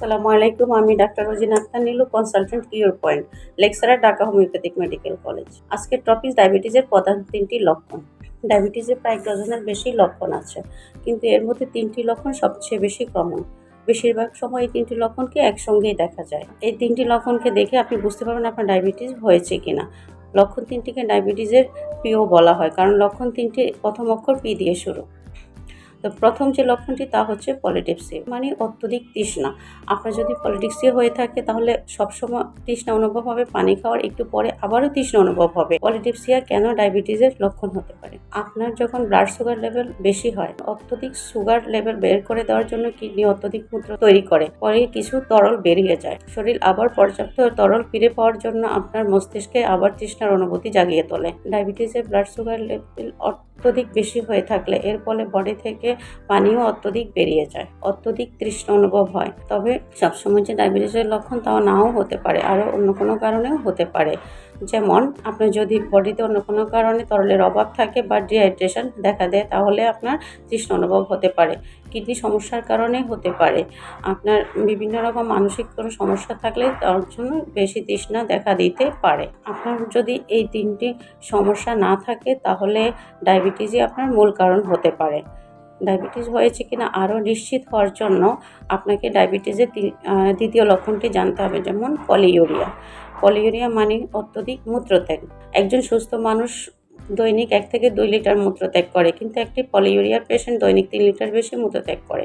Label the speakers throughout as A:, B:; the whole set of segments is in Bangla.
A: আসসালামু আলাইকুম, আমি doctor Rojin Akter, Nilu consultant cure point lecturer Dhaka homeopathic medical college আজকের টপিক ডায়াবেটিসের প্রধান তিনটি লক্ষণ। ডায়াবেটিসের প্রায় ডজনের বেশি লক্ষণ আছে, কিন্তু এর মধ্যে তিনটি লক্ষণ সবচেয়ে বেশি কমন বেশিরভাগ সময় এই তিনটি লক্ষণকে একসঙ্গেই দেখা যায়। এই তিনটি লক্ষণকে দেখে আপনি বুঝতে পারবেন আপনার ডায়াবেটিস হয়েছে কিনা। লক্ষণ তিনটিকে ডায়াবেটিসের পিও বলা হয়, কারণ লক্ষণ তিনটি প্রথম অক্ষর পি দিয়ে শুরু। তো প্রথম যে লক্ষণটি তা হচ্ছে পলিটিক্সিয়া মানে অত্যধিক তৃষ্ণা। আপনার যদি পলিটিক্সিয়া হয়ে থাকে, তাহলে সবসময় তৃষ্ণা অনুভব হবে, পানি খাওয়ার একটু পরে আবারও তৃষ্ণা অনুভব হবে। পলিটিক্সিয়া কেন ডায়াবেটিসের লক্ষণ হতে পারে? আপনার যখন ব্লাড সুগার লেভেল বেশি হয়, অত্যধিক সুগার লেভেল বের করে দেওয়ার জন্য কিডনি অত্যধিক মূত্র তৈরি করে। পরে কিছু তরল বেরিয়ে যায়। শরীর আবার পর্যাপ্ত তরল ফিরে পাওয়ার জন্য আপনার মস্তিষ্কে আবার তৃষ্ণার অনুভূতি জাগিয়ে তোলে। ডায়াবেটিসের ব্লাড সুগার লেভেল অত্যধিক বেশি হয়ে থাকলে এর ফলে বডি থেকে পানিও অত্যধিক বেরিয়ে যায়, অত্যধিক তৃষ্ণা অনুভব হয়। তবে সবসময় যে ডায়াবেটিসের লক্ষণ তাও নাও হতে পারে, আরও অন্য কোনো কারণেও হতে পারে। যেমন আপনার যদি বডিতে অন্য কোনো কারণে তরলের অভাব থাকে বা ডিহাইড্রেশন দেখা দেয়, তাহলে আপনার তৃষ্ণা অনুভব হতে পারে কিডনি সমস্যার কারণে হতে পারে। আপনার বিভিন্ন রকম মানসিক কোনো সমস্যা থাকলে তার জন্য বেশি তৃষ্ণা দেখা দিতে পারে। আপনার যদি এই তিনটি সমস্যা না থাকে, তাহলে ডায়াবেটিসই আপনার মূল কারণ হতে পারে। ডায়াবেটিস হয়েছে কিনা আরও নিশ্চিত হওয়ার জন্য আপনাকে ডায়াবেটিসের দ্বিতীয় লক্ষণটি জানতে হবে, যেমন পলিউরিয়া। পলিউরিয়া মানে অত্যধিক মূত্রত্যাগ। একজন সুস্থ মানুষ দৈনিক এক থেকে দুই লিটার মূত্রত্যাগ করে, কিন্তু একটি পলিউরিয়ার পেশেন্ট দৈনিক তিন লিটার বেশি মূত্রত্যাগ করে।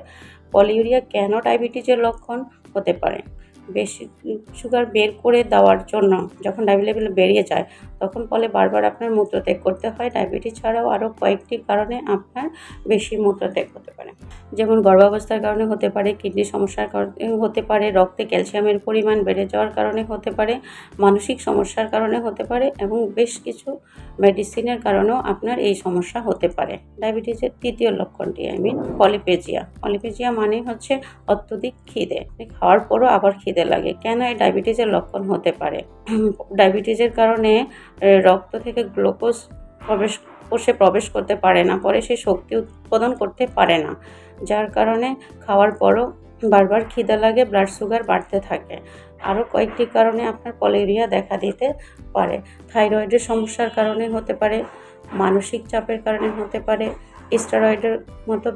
A: পলিউরিয়া কেন ডায়াবেটিসের লক্ষণ হতে পারে? বেশি সুগার বের করে দেওয়ার জন্য যখন ডায়াবেটিস লেভেল বেরিয়ে যায়, তখন ফলে বারবার আপনার মূত্রত্যাগ করতে হয়। ডায়াবেটিস ছাড়াও আরও কয়েকটি কারণে আপনার বেশি মূত্রত্যাগ হতে পারে। যেমন গর্ভাবস্থার কারণে হতে পারে কিডনি সমস্যার কারণে হতে পারে, রক্তে ক্যালসিয়ামের পরিমাণ বেড়ে যাওয়ার কারণে হতে পারে, মানসিক সমস্যার কারণে হতে পারে এবং বেশ কিছু মেডিসিনের কারণেও আপনার এই সমস্যা হতে পারে। ডায়াবেটিসের তৃতীয় লক্ষণটি আই মিন পলিপেজিয়া পলিপেজিয়া মানে হচ্ছে অত্যধিক খিদে। খাওয়ার পরও আবার খিদে লাগে। কেন এই ডায়াবেটিসের লক্ষণ হতে পারে? ডায়াবেটিসের কারণে রক্ত থেকে গ্লুকোজ প্রবেশ, কোষে প্রবেশ করতে পারে না, পরে সে শক্তি উৎপাদন করতে পারে না। যার কারণে খাওয়ার পরও বারবার খিদে লাগে ব্লাড সুগার বাড়তে থাকে। আরও কয়েকটি কারণে আপনার পলেরিয়া দেখা দিতে পারে। থাইরয়েডের সমস্যার কারণে হতে পারে, মানসিক চাপের কারণে হতে পারে, স্টেরয়েডের মতো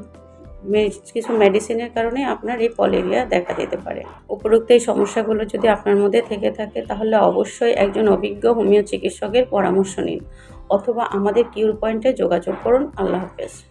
A: কিছু মেডিসিনের কারণে আপনার এই পলেরিয়া দেখা দিতে পারে। উপরোক্ত এই সমস্যাগুলো যদি আপনার মধ্যে থেকে থাকে, তাহলে অবশ্যই একজন অভিজ্ঞ হোমিও চিকিৎসকের পরামর্শ নিন। অথবা আমাদের কিউর পয়েন্টে যোগাযোগ করুন। আল্লাহ হাফেজ।